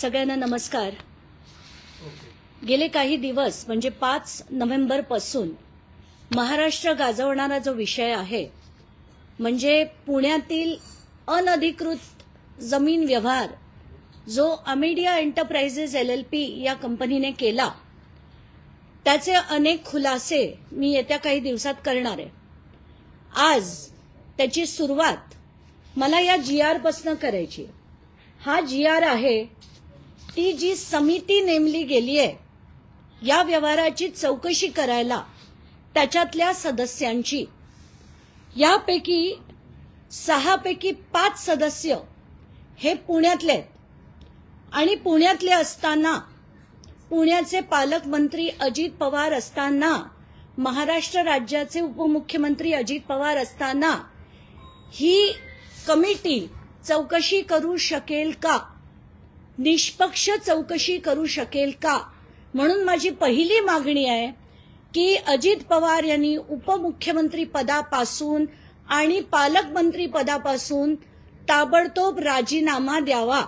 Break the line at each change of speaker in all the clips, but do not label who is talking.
सगळ्यांना नमस्कार. गेले काही दिवस म्हणजे पाच नोव्हेंबरपासून महाराष्ट्र गाजवणारा जो विषय आहे म्हणजे पुण्यातील अनधिकृत जमीन व्यवहार जो Amadea enterprises L L P या कंपनीने केला त्याचे अनेक खुलासे मी येत्या काही दिवसात करणार आहे. आज त्याची सुरुवात मला या जी आरपासनं करायची हा जी आर आहे ती जी समिती नेमली गेली आहे या व्यवहाराची चौकशी करायला त्याच्यातल्या सदस्यांची. यापैकी सहापैकी पाच सदस्य हे पुण्यातले आहेत. आणि पुण्यातले असताना पुण्याचे पालकमंत्री अजित पवार असताना महाराष्ट्र राज्याचे उपमुख्यमंत्री अजित पवार असताना ही कमिटी चौकशी करू शकेल का? निष्पक्ष चौकशी करू शकेल का? म्हणून माझी पहिली मागणी आहे की अजित पवार यांनी उपमुख्यमंत्री पदापासून आणि पालकमंत्री पदापासून ताबडतोब राजीनामा द्यावा.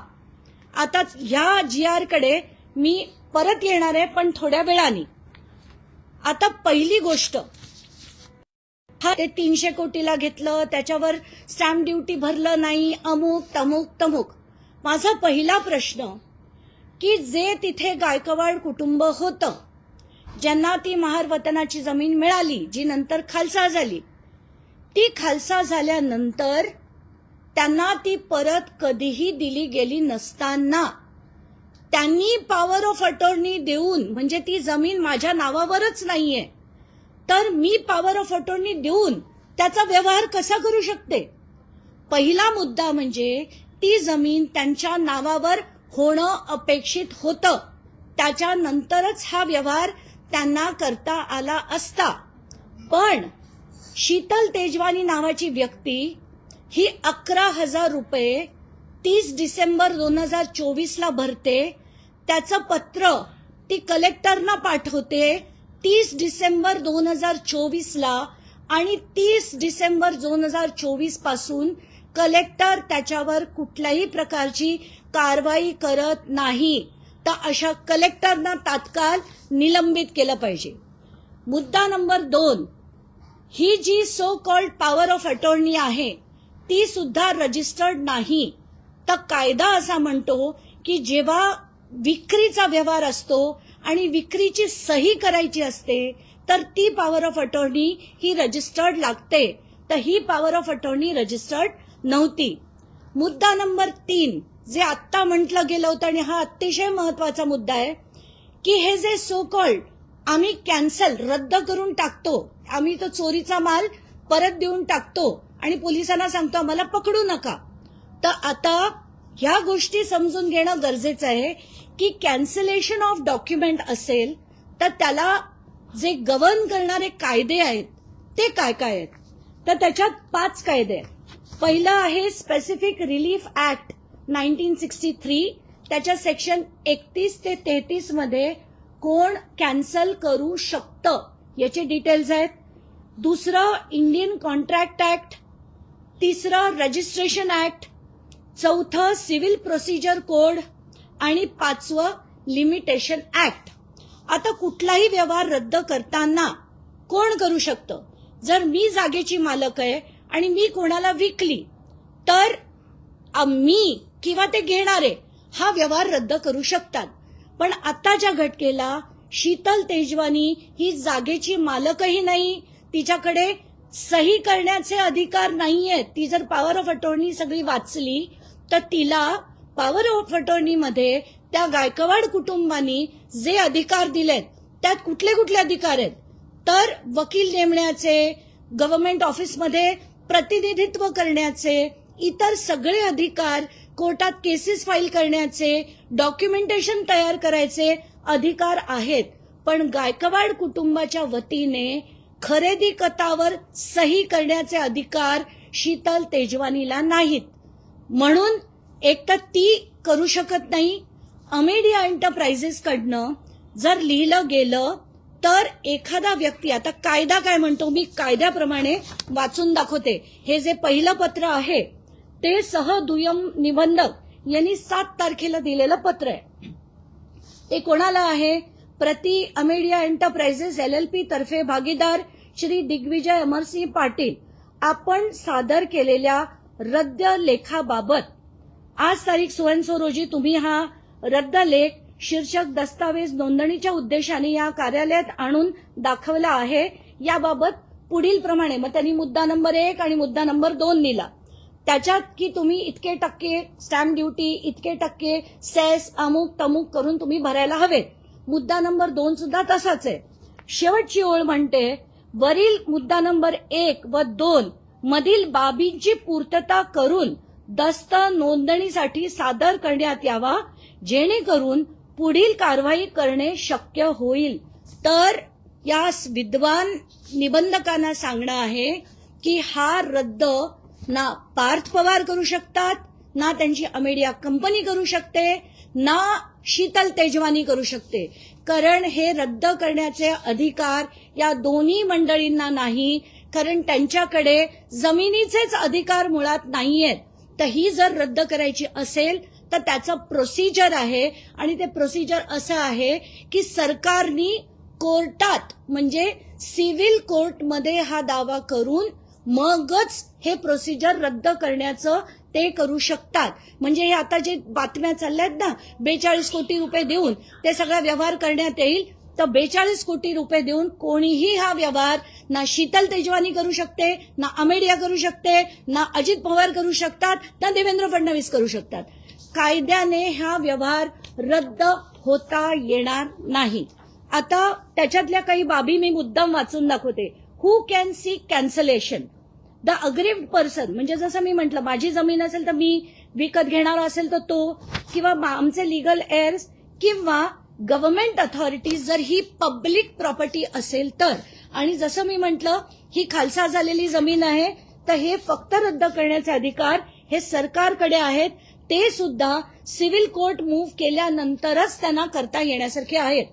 आता ह्या जी आरकडे मी परत येणार आहे पण थोड्या वेळाने. आता पहिली गोष्ट. हा ते तीनशे कोटीला घेतलं त्याच्यावर स्टॅम्प ड्युटी भरलं नाही अमुक तमुक तमुक. माझा पहिला प्रश्न की जे तिथे गायकवाड कुटुंब होतं ज्यांना ती महार वतनाची जमीन मिळाली जी नंतर खालसा झाली ती खालसा झाल्यानंतर त्यांना ती परत कधीही दिली गेली नसताना त्यांनी पॉवर ऑफ अटॉर्नी देऊन म्हणजे ती जमीन माझ्या नावावरच नाहीये तर मी पॉवर ऑफ अटॉर्नी देऊन त्याचा व्यवहार कसा करू शकते? पहिला मुद्दा म्हणजे ती जमीन त्यांच्या नावावर होणं अपेक्षित होतं. त्याच्यानंतरच हा व्यवहार त्यांना करता आला असता. पण शीतल तेजवानी नावाची व्यक्ती ही अकरा हजार रुपये तीस डिसेंबर दोन हजार चोवीसला भरते. त्याचं पत्र ती कलेक्टरना पाठवते तीस डिसेंबर दोन हजार चोवीसला आणि तीस डिसेंबर दोन हजार चोवीसपासून कलेक्टर त्याच्यावर कुठल्याही प्रकारची कारवाई करत नाही. तर अशा कलेक्टरना तात्काळ निलंबित केलं पाहिजे. मुद्दा नंबर दोन ही जी so called power of attorney आहे ती सुद्धा रजिस्टर्ड नाही. तर कायदा असा म्हणतो की जेव्हा विक्रीचा व्यवहार असतो आणि विक्रीची सही करायची असते तर ती पॉवर ऑफ अटॉर्नी ही रजिस्टर्ड लागते. तर ही पॉवर ऑफ अटॉर्नी रजिस्टर्ड नव्हती. मुद्दा नंबर तीन जे आत्ता म्हटलं गेलं होतं आणि हा अतिशय महत्त्वाचा मुद्दा आहे की हे जे सो कॉल्ड आम्ही कॅन्सल रद्द करून टाकतो आम्ही तो चोरीचा माल परत देऊन टाकतो आणि पोलिसांना सांगतो आम्हाला पकडू नका. तर आता ह्या गोष्टी समजून घेणं गरजेचं आहे की कॅन्सलेशन ऑफ डॉक्युमेंट असेल तर त्याला जे गव्हर्न करणारे कायदे आहेत ते काय काय आहेत? तर त्याच्यात पाच कायदे आहेत. पहिलं आहे specific relief act nineteen sixty three त्याच्या सेक्शन एकतीस ते तेहतीसमध्ये कोण कॅन्सल करू शकतं? याचे डिटेल्स आहेत. दुसरं इंडियन कॉन्ट्रॅक्ट ऍक्ट तिसरं रजिस्ट्रेशन ऍक्ट चौथं सिव्हिल प्रोसिजर कोड आणि पाचवं लिमिटेशन ऍक्ट आता कुठलाही व्यवहार रद्द करताना कोण करू शकतं? जर मी जागेची मालक आहे आणि मी कोणाला विकली तर मी किंवा ते घेणारे हा व्यवहार रद्द करू शकतात. पण आताच्या घटकेला शीतल तेजवानी ही जागेची मालकही नाही तिच्याकडे सही करण्याचे अधिकार नाहीये ती जर पॉवर ऑफ अटॉर्नी सगळी वाचली तर तिला पॉवर ऑफ अटॉर्नीमध्ये त्या गायकवाड कुटुंबानी जे अधिकार दिलेत त्यात कुठले कुठले अधिकार आहेत? तर वकील नेमण्याचे गव्हर्नमेंट ऑफिसमध्ये प्रतिनिधित्व करण्याचे इतर सगळे अधिकार कोर्टात केसेस फाईल करण्याचे डॉक्युमेंटेशन तयार करायचे अधिकार आहेत. पण गायकवाड कुटुंबाच्या वतीने खरेदी कतावर सही करण्याचे अधिकार शीतल तेजवानीला नाहीत. म्हणून एक तर ती करू शकत नाही. अमेडिया एंटरप्राइजेसकडनं जर लिहिलं गेलं तर एखादा व्यक्ती आता कायदा काय म्हणतो मी कायद्याप्रमाणे वाचून दाखवते. हे जे पहिलं पत्र आहे ते सह दुय्यम निबंधक यांनी सात तारखेला दिलेलं पत्र आहे. ते कोणाला आहे? प्रति Amadea enterprises L L P तर्फे भागीदार श्री दिग्विजय अमरसिंह पाटील. आपण सादर केलेल्या रद्द लेखाबाबत. आज तारीख सोळा रोजी तुम्ही हा रद्द लेख शीर्षक दस्तावेज नोंदणीच्या उद्देशाने या कार्यालयात आणून दाखवला आहे. याबाबत पुढील प्रमाणे मग त्यांनी मुद्दा नंबर एक आणि मुद्दा नंबर दोन लिहिला. त्याच्यात की तुम्ही इतके टक्के स्टॅम्प ड्युटी इतके टक्के सेस अमुक तमुक करून तुम्ही भरायला हवेत मुद्दा नंबर दोन सुद्धा तसाच आहे. शेवटची ओळ म्हणते वरील मुद्दा नंबर एक व दोन मधील बाबींची पूर्तता करून दस्त नोंदणीसाठी सादर करण्यात यावा जेणेकरून पुढील कारवाई करणे शक्य होईल. तर या विद्वान निबंधकांना सांगणं आहे की हा रद्द ना पार्थ पवार करू शकतात ना त्यांची अमेडिया कंपनी करू शकते ना शीतल तेजवानी करू शकते. कारण हे रद्द करण्याचे अधिकार या दोन्ही मंडळींना नाही कारण त्यांच्याकडे जमिनीचेच अधिकार मुळात नाहीयेत. तर ही जर रद्द करायची असेल तर त्याचं प्रोसिजर आहे. आणि ते प्रोसिजर असं आहे की सरकारनी कोर्टात म्हणजे सिव्हिल कोर्टमध्ये हा दावा करून मगच हे प्रोसिजर रद्द करण्याचं ते करू शकतात. म्हणजे हे आता जे बातम्या चालल्यात ना बेचाळीस कोटी रुपये देऊन ते सगळा व्यवहार करण्यात येईल तर बेचाळीस कोटी रुपये देऊन कोणीही हा व्यवहार ना शीतल तेजवानी करू शकते ना अमेडिया करू शकते ना अजित पवार करू शकतात ना देवेंद्र फडणवीस करू शकतात. कायद्याने हा व्यवहार रद्द होता येणार नाही. आता त्याच्यातल्या काही बाबी मी मुद्दाम वाचून दाखवते. Who can sue cancellation the aggrieved person म्हणजे जसं मी म्हटलं माझी जमीन असेल तर मी विकत घेणारा असेल तर तो किंवा आमचे लिगल एअर्स किंवा गव्हर्नमेंट अथॉरिटीज जर ही पब्लिक प्रॉपर्टी असेल तर. आणि जसं मी म्हटलं ही खालसा झालेली जमीन आहे तर हे फक्त रद्द करण्याचे अधिकार हे सरकारकडे आहेत. ते सुद्धा सिव्हिल कोर्ट मूव्ह केल्यानंतरच त्यांना करता येण्यासारखे आहेत.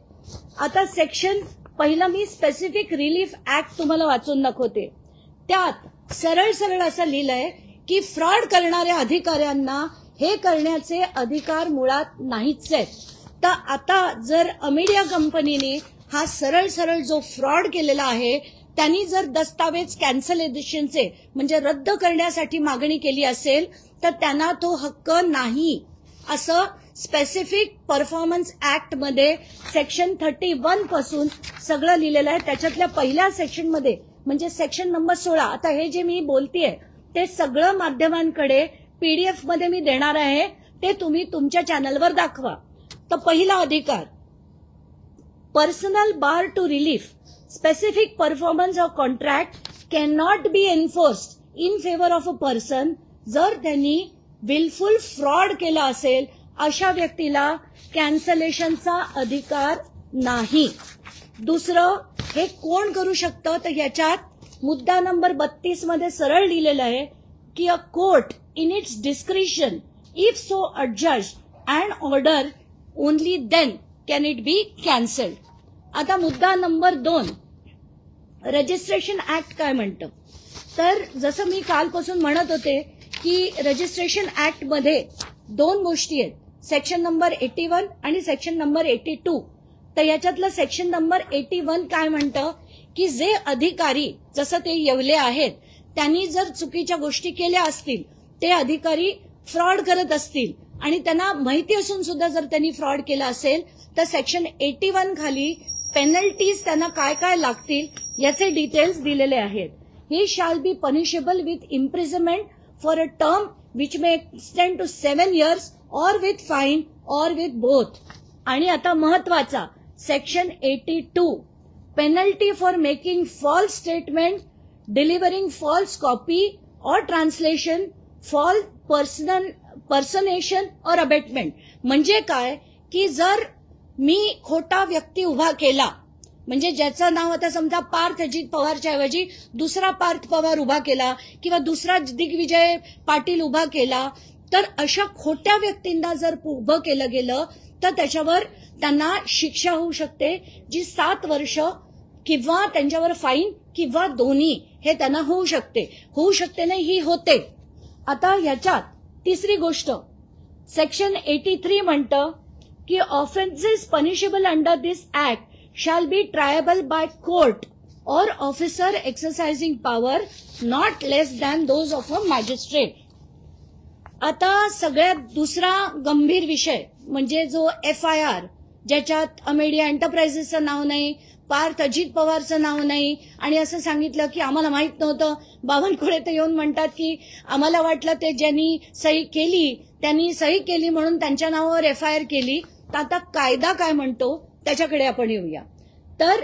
आता सेक्शन पहिलं मी स्पेसिफिक रिलीफ ऍक्ट तुम्हाला वाचून दाखवते. त्यात सरळ सरळ असं लिहिलंय की फ्रॉड करणाऱ्या अधिकाऱ्यांना हे करण्याचे अधिकार मुळात नाहीच आहेत. तर आता जर अमेडिया कंपनीने हा सरळ सरळ जो फ्रॉड केलेला आहे त्यांनी जर दस्तावेज कॅन्सलेशनचे म्हणजे रद्द करण्यासाठी मागणी केली असेल तर त्यांना तो हक्क नाही. असं स्पेसिफिक परफॉर्मन्स ऍक्टमध्ये सेक्शन थर्टी वनपासून सगळं लिहिलेलं आहे. त्याच्यातल्या पहिल्या सेक्शनमध्ये म्हणजे सेक्शन नंबर सोळा आता हे जे मी बोलतेय ते सगळं माध्यमांकडे पीडीएफमध्ये मी देणार आहे. ते तुम्ही तुमच्या चॅनलवर दाखवा. तर पहिला अधिकार personal bar to relief specific performance of contract can be enforced in favour of a person जर त्यांनी विलफुल फ्रॉड केला असेल अशा व्यक्तीला कॅन्सलेशनचा अधिकार नाही. दुसरं हे कोण करू शकतं? तर याच्यात मुद्दा नंबर बत्तीसमध्ये सरळ लिहिलेलं आहे की a court in its discretion if so adjust and order only then can it be cancelled आता मुद्दा नंबर दोन. रजिस्ट्रेशन ऍक्ट काय म्हणतं? तर जसं मी कालपासून म्हणत होते की रजिस्ट्रेशन ऍक्टमध्ये दोन गोष्टी आहेत. सेक्शन नंबर एटी वन आणि सेक्शन नंबर एटी टू. तर याच्यातलं सेक्शन नंबर एटी वन काय म्हणतं? की जे अधिकारी जसं ते येवले आहेत त्यांनी जर चुकीच्या गोष्टी केल्या असतील ते अधिकारी फ्रॉड करत असतील आणि त्यांना माहिती असून सुद्धा जर त्यांनी फ्रॉड केला असेल तर सेक्शन एटी वन खाली पेनल्टीज त्यांना काय काय लागतील याचे डिटेल्स दिलेले आहेत. He shall be punishable with imprisonment for a term which may extend to seven years or with fine or with both आणि आता महत्त्वाचा section eighty two penalty for making false statement delivering false copy or translation false personal personation और abetment म्हणजे काय? की जर मी खोटा व्यक्ती उभा केला म्हणजे ज्याचं नाव आता समजा पार्थ अजित पवारच्या ऐवजी दुसरा पार्थ पवार उभा केला किंवा दुसरा दिग्विजय पाटील उभा केला तर अशा खोट्या व्यक्तींना जर उभं केलं गेलं तर त्याच्यावर त्यांना शिक्षा होऊ शकते जी सात वर्ष किंवा त्यांच्यावर फाईन किंवा दोन्ही हे त्यांना होऊ शकते. होऊ शकते नाही ही होते. आता ह्याच्यात तिसरी गोष्ट. सेक्शन एटी थ्री म्हणतं की offences punishable under this act shall be triable by court or officer exercising power not less than those of a magistrate आता सगळ्यात दुसरा गंभीर विषय म्हणजे जो एफ आय आर ज्याच्यात अमेडिया एंटरप्राइजेसचं नाव नाही पार्थ अजित पवारचं नाव नाही आणि असं सांगितलं की आम्हाला माहीत नव्हतं. बावनकुळे तर येऊन म्हणतात की आम्हाला वाटलं ते ज्यांनी सही केली त्यांनी सही केली म्हणून त्यांच्या नावावर एफ आय आर केली. आता कायदा काय म्हणतो त्याच्याकडे आपण येऊया. तर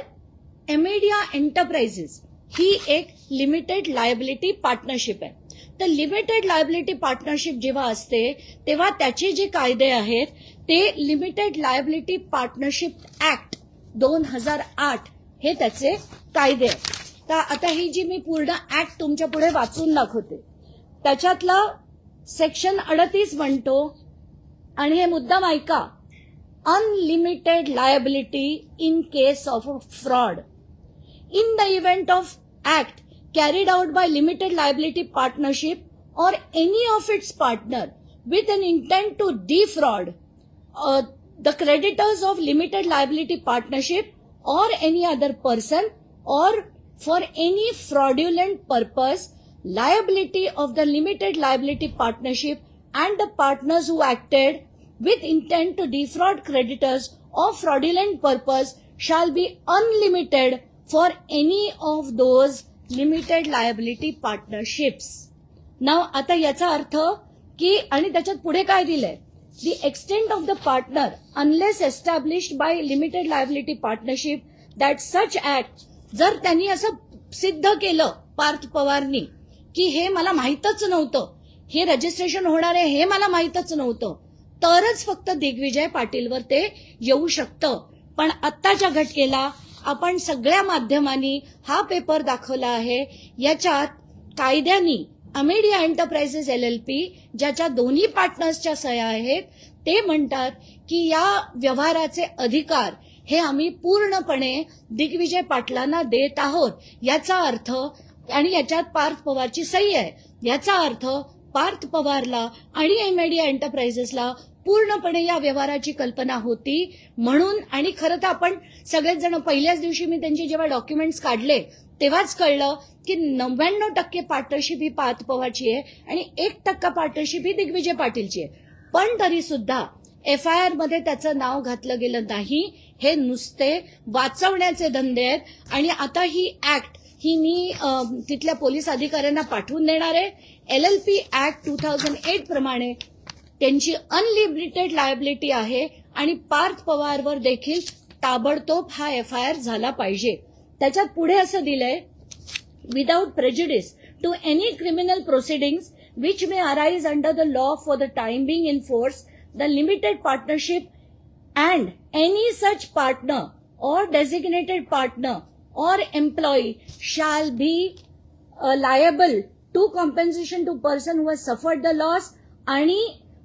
एमेडिया एंटरप्राइजेस ही एक लिमिटेड लायबिलिटी पार्टनरशिप आहे. तर लिमिटेड लायबिलिटी पार्टनरशिप जेव्हा असते तेव्हा त्याचे जे कायदे आहेत ते लिमिटेड लायबिलिटी पार्टनरशिप ऍक्ट दोन हजार आठ हे त्याचे कायदे आहेत. तर आता ही जी मी पूर्ण ऍक्ट तुमच्यापुढे वाचून दाखवते. त्याच्यातला सेक्शन अडतीस म्हणतो आणि हे मुद्दाम ऐका. unlimited liability in case of a fraud. In the event of act carried out by limited liability partnership or any of its partner with an intent to defraud uh, the creditors of limited liability partnership or any other person or for any fraudulent purpose liability of the limited liability partnership and the partners who acted with intent to defraud creditors or fraudulent purpose shall be unlimited for any of those limited liability partnerships. ना आता याचा अर्थ की आणि त्याच्यात पुढे काय दिलंय the extent of the partner unless established by limited liability partnership that such act जर त्यांनी असं सिद्ध केलं पार्थ पवारनी की हे मला माहीतच नव्हतं हे रजिस्ट्रेशन होणार आहे हे मला माहीतच नव्हतं तरच फक्त दिग्विजय पाटीलवर ते येऊ शकतं. पण आत्ताच्या घटकेला आपण सगळ्या माध्यमांनी हा पेपर दाखवला आहे. याच्यात कायद्यानी Amadea enterprises L L P ज्याच्या दोन्ही पार्टनर्सच्या सह्या आहेत ते म्हणतात की या व्यवहाराचे अधिकार हे आम्ही पूर्णपणे दिग्विजय पाटलांना देत आहोत. याचा अर्थ आणि याच्यात पार्थ पवारची सही आहे याचा अर्थ पार्थ पवारला आणि एमेडिया एंटरप्राइजेसला पूर्णपणे या व्यवहाराची कल्पना होती. म्हणून आणि खरं तर आपण सगळेच जण पहिल्याच दिवशी मी त्यांचे जेव्हा डॉक्युमेंट्स काढले तेव्हाच कळलं की नव्याण्णव टक्के पार्टनरशिप ही पार्थ पवारची आहे आणि एक टक्का पार्टनरशिप ही दिग्विजय पाटीलची आहे. पण तरी सुद्धा एफ आय आरमध्ये त्याचं नाव घातलं गेलं नाही. हे नुसते वाचवण्याचे धंदे आहेत आणि आता ही ऍक्ट ही मी तिथल्या पोलीस अधिकाऱ्यांना पाठवून देणार आहे. L L P act two thousand eight प्रमाणे त्यांची अनलिमिटेड लायबिलिटी आहे आणि पार्थ पवारवर देखील ताबडतोब हा एफ आय आर झाला पाहिजे. त्याच्यात पुढे असं दिलंय without prejudice to any criminal proceedings which may arise under the law for the time being in force the limited partnership and any such partner or designated partner or employee shall be liable to compensation to person who has suffered the loss आणि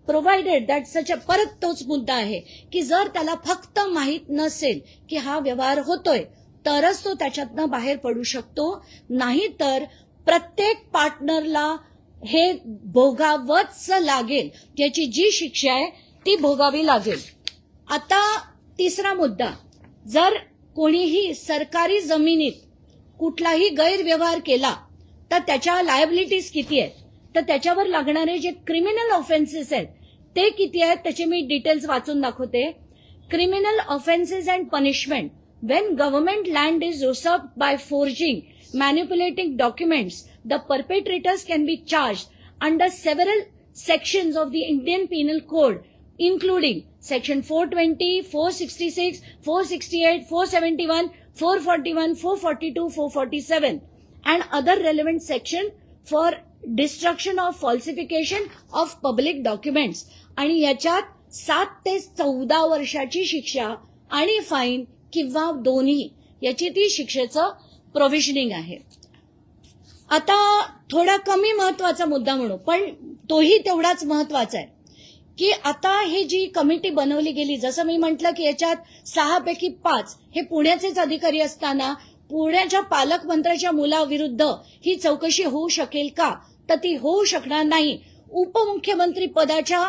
provided that such परत तोच मुद्दा आहे की जर त्याला फक्त माहीत नसेल की हा व्यवहार होतोय तरच तो त्याच्यातनं बाहेर पडू शकतो. नाहीतर प्रत्येक पार्टनरला हे भोगावंच लागेल. याची जी शिक्षा आहे ती भोगावी लागेल. आता तिसरा मुद्दा. जर कोणीही सरकारी जमिनीत कुठलाही गैरव्यवहार केला तर त्याच्या लायबिलिटीज किती आहेत? तर त्याच्यावर लागणारे जे क्रिमिनल ऑफेन्सेस आहेत ते किती आहेत त्याचे मी डिटेल्स वाचून दाखवते. Criminal offences and punishment when government land is reserve by forging manipulating documents the perpetrators can be charge under several sections of the Indian penal code including section four twenty four sixty six four sixty eight four seventy one four forty one four forty two four forty seven and other relevant section for destruction of falsification of public documents आणि याच्यात सात ते चौदा वर्षाची शिक्षा आणि fine किंवा दोन्ही याची ती शिक्षेचं प्रोव्हिजनिंग आहे. आता थोडा कमी महत्त्वाचा मुद्दा म्हणू पण तोही तेवढाच महत्त्वाचा आहे. की आता ही जी कमिटी बनवली गेली जसं मी म्हटलं की याच्यात सहापैकी पाच हे पुण्याचेच अधिकारी असताना पुण्याच्या पालकमंत्र्याच्या मुलाविरुद्ध ही चौकशी होऊ शकेल का? तर ती होऊ शकणार नाही. उपमुख्यमंत्री पदाच्या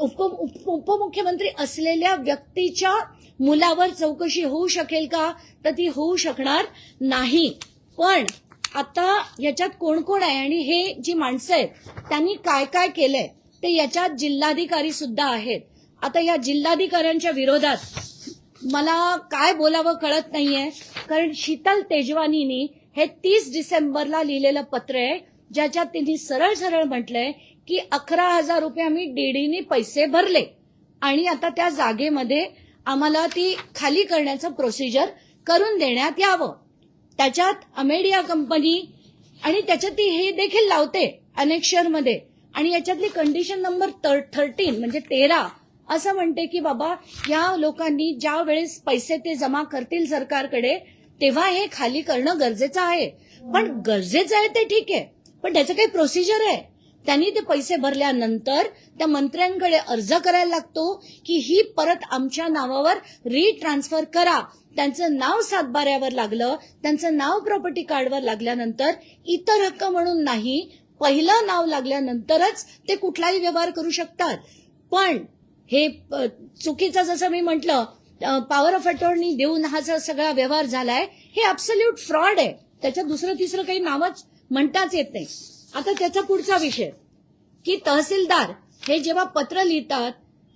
उप उप- उपमुख्यमंत्री असलेल्या व्यक्तीच्या मुलावर चौकशी होऊ शकेल का? तर ती होऊ शकणार नाही. पण आता याच्यात कोण कोण आहे आणि हे जी माणसं आहेत त्यांनी काय काय केलंय ते याच्यात जिल्हाधिकारी सुद्धा आहेत. आता या जिल्हाधिकाऱ्यांच्या विरोधात मला काय बोलावं कळत नाहीये कारण शीतल तेजवानीनी हे तीस डिसेंबरला लिहिलेलं पत्र आहे ज्याच्यात तिने सरळ सरळ म्हटलंय की अकरा हजार रुपये आम्ही डीडीने पैसे भरले. आणि आता त्या जागेमध्ये आम्हाला ती खाली करण्याचं प्रोसिजर करून देण्यात यावं. त्याच्यात अमेडिया कंपनी आणि त्याच्यात ती हे देखील लावते अनेक्षरमध्ये आणि याच्यातली कंडिशन नंबर थर्टीन म्हणजे तेरा असं म्हणते की बाबा या लोकांनी ज्या वेळेस पैसे ते जमा करतील सरकारकडे तेव्हा हे खाली करणं गरजेचं आहे. पण गरजेचं आहे ते ठीक आहे. पण त्याचं काही प्रोसिजर आहे. त्यांनी ते पैसे भरल्यानंतर त्या मंत्र्यांकडे अर्ज करायला लागतो की ही परत आमच्या नावावर रिट्रान्सफर करा. त्यांचं नाव सातबाऱ्यावर लागलं त्यांचं नाव प्रॉपर्टी कार्डवर लागल्यानंतर इतर हक्क म्हणून नाही पहिलं नाव लागल्यानंतरच ते कुठलाही व्यवहार करू शकतात. पण हे प- चुकीचं जसं मी म्हटलं पॉवर ऑफ अटॉर्नी देऊन हा जो सगळा व्यवहार झालाय हे अब्सल्यूट फ्रॉड आहे. त्याच्यात दुसरं तिसरं काही नावच म्हणताच येत नाही. आता त्याचा पुढचा विषय. की तहसीलदार हे जेव्हा पत्र लिहितात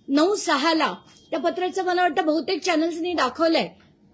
नऊ सहाला त्या पत्राचं मला वाटतं बहुतेक चॅनल्सनी दाखवलंय.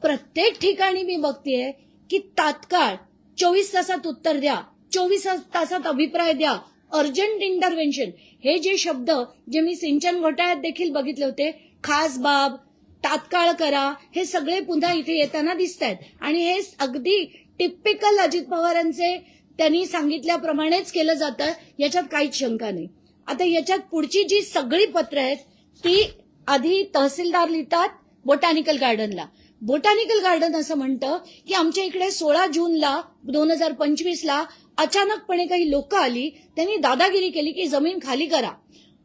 प्रत्येक ठिकाणी मी बघतेय की तात्काळ चोवीस तासात उत्तर द्या चोवीस तासात अभिप्राय द्या अर्जंट इंटरव्हेन्शन हे जे शब्द जे मी सिंचन घोटाळ्यात देखील बघितले होते खास बाब तात्काळ करा हे सगळे पुन्हा इथे येताना दिसत आहेत आणि हे अगदी टिपिकल अजित पवारांचे त्यांनी सांगितल्याप्रमाणेच केलं जातं याच्यात काहीच शंका नाही. आता याच्यात पुढची जी सगळी पत्र आहेत ती आधी तहसीलदार लिहितात बोटॅनिकल गार्डनला. बोटॅनिकल गार्डन असं म्हणतं की आमच्या इकडे सोळा जूनला दोन हजार पंचवीसला अचानकपणे काही लोक आली त्यांनी दादागिरी केली की जमीन खाली करा.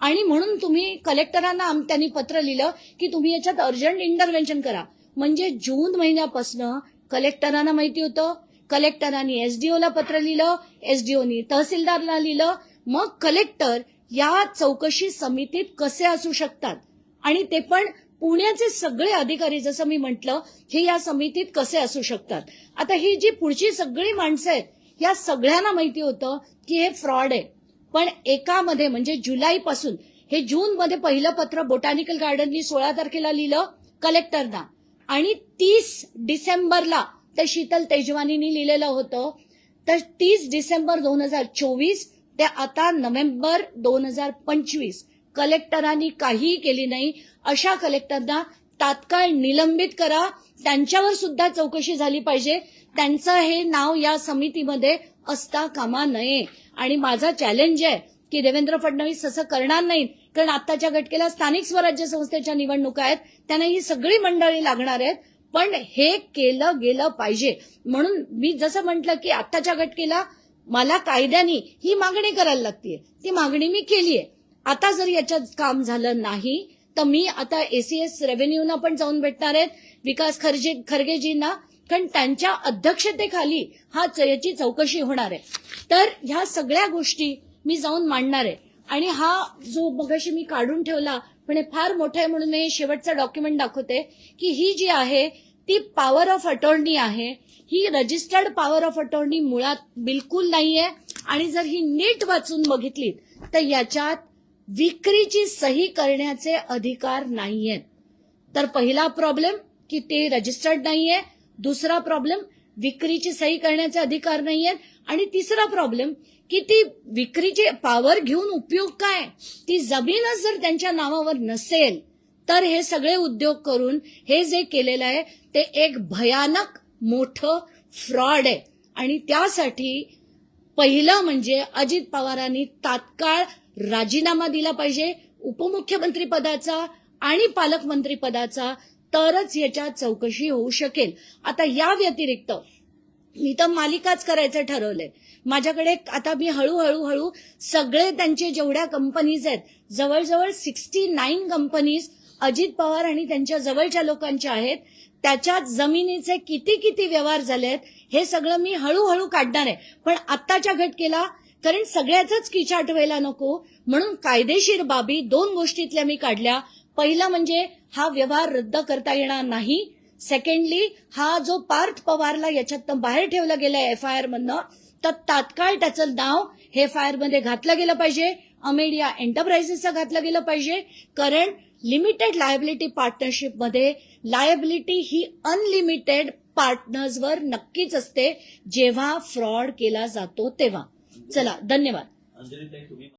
आणि म्हणून तुम्ही कलेक्टरांना त्यांनी पत्र लिहिलं की तुम्ही याच्यात अर्जंट इंटरव्हेन्शन करा. म्हणजे जून महिन्यापासनं कलेक्टरांना माहिती होतं कलेक्टरांनी एसडीओला पत्र लिहिलं एसडीओनी तहसीलदारला लिहिलं. मग कलेक्टर या चौकशी समितीत कसे असू शकतात? आणि ते पण पुण्याचे सगळे अधिकारी जसं मी म्हटलं हे या समितीत कसे असू शकतात? आता ही जी पुढची सगळी माणसं आहेत या सगळ्यांना माहिती होतं की हे फ्रॉड आहे. पण एकामध्ये म्हणजे जुलैपासून हे जूनमध्ये पहिलं पत्र बोटॅनिकल गार्डननी सोळा तारखेला लिहिलं कलेक्टरना. आणि तीस डिसेंबरला ते शीतल तेजवानीनी लिहिलेलं होतं. तर तीस डिसेंबर दोन हजार चोवीस ते आता नोव्हेंबर दोन हजार पंचवीस कलेक्टरांनी काहीही केली नाही. अशा कलेक्टरना तात्काळ निलंबित करा. त्यांच्यावर सुद्धा चौकशी झाली पाहिजे. त्यांचं हे नाव या समितीमध्ये असता कामा नये. आणि माझा चॅलेंज आहे की देवेंद्र फडणवीस असं करणार नाहीत कारण आताच्या घटकेला स्थानिक स्वराज्य संस्थेच्या निवडणुका आहेत. त्यांना ही सगळी मंडळी लागणार आहेत. पण हे केलं गेलं पाहिजे. म्हणून मी जसं म्हटलं की आत्ताच्या घटकेला मला कायद्याने ही मागणी करायला लागतीये. ती मागणी मी केली आहे आता जर याच्यात काम झालं नाही तर मी आता एसीएस रेव्हेन्यूना पण जाऊन भेटणार आहेत विकास खर्जे खरगेजींना. कारण त्यांच्या अध्यक्षतेखाली हा च- याची चौकशी होणार आहे. तर ह्या सगळ्या गोष्टी मी जाऊन मांडणार आहे. आणि हा जो मगाशी मी काढून ठेवला पण हे फार मोठं आहे म्हणून मी शेवटचं डॉक्युमेंट दाखवते की ही जी आहे ती पॉवर ऑफ अटॉर्नी आहे. ही रजिस्टर्ड पॉवर ऑफ अटॉर्नी मुळात बिलकुल नाहीये. आणि जर ही नीट वाचून बघितली तर याच्यात विक्रीची सही करण्याचे अधिकार नाहीयेत. तर पहिला प्रॉब्लेम की ते रजिस्टर्ड नाहीये. दुसरा प्रॉब्लेम विक्रीची सही करण्याचे अधिकार नाहीयेत. आणि तिसरा प्रॉब्लेम की ती विक्रीची पावर घेऊन उपयोग काय? ती जमीनच जर त्यांच्या नावावर नसेल तर हे सगळे उद्योग करून हे जे केलेलं आहे ते एक भयानक मोठं फ्रॉड आहे. आणि त्यासाठी पहिलं म्हणजे अजित पवारांनी तात्काळ राजीनामा दिला पाहिजे उपमुख्यमंत्री पदाचा आणि पालकमंत्री पदाचा तरच याच्यात चौकशी होऊ शकेल. आता या व्यतिरिक्त मी तर मालिकाच करायचं ठरवलंय. माझ्याकडे आता मी हळूहळू हळू सगळे त्यांचे जेवढ्या कंपनीज आहेत जवळजवळ sixty nine companies Ajit Pawar आणि त्यांच्या जवळच्या लोकांच्या आहेत त्याच्यात जमिनीचे किती किती व्यवहार झाले आहेत हे सगळं मी हळूहळू काढणार आहे. पण आत्ताच्या घटकेला कारण सगळ्याचाच किचाट व्हायला नको म्हणून कायदेशीर बाबी दोन गोष्टीतल्या मी काढल्या. पहिला म्हणजे हा व्यवहार रद्द करता येणार नाही सेकंडली हा जो पार्थ पवारला याच्यातनं बाहेर ठेवला गेलाय एफ आय आर मधनं तर तात्काळ त्याचं नाव हे एफ आय आरमध्ये घातलं गेलं पाहिजे. अमेडिया एंटरप्राइजेसचं घातलं गेलं पाहिजे. कारण लिमिटेड लायबिलिटी पार्टनरशिपमध्ये लायबिलिटी ही अनलिमिटेड पार्टनर्सवर नक्कीच असते. जेव्हा फ्रॉड केला जातो तेव्हा. चला धन्यवाद.